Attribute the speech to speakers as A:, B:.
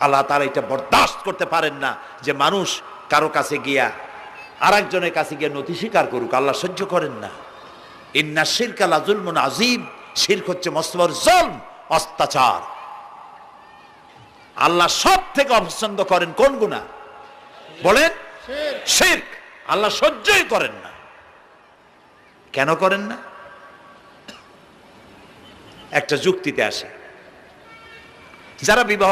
A: আল্লাহ তারা এটা বরদাস্ত করতে পারেন না যে মানুষ কারও কাছে গিয়া আর একজনের কাছে গিয়ে নথি স্বীকার করুক, আল্লাহ সহ্য করেন না। ইন্না শিরক আলা জুলমুন আজিম শিরক হচ্ছে মস্তবর জলম, অত্যাচার। আল্লাহ সব থেকে অপছন্দ করেন কোন গুণা বলেন, শিরক। আল্লাহ সহ্যই করেন না। কেন করেন না? একটা যুক্তিতে আসে। যারা বিবাহ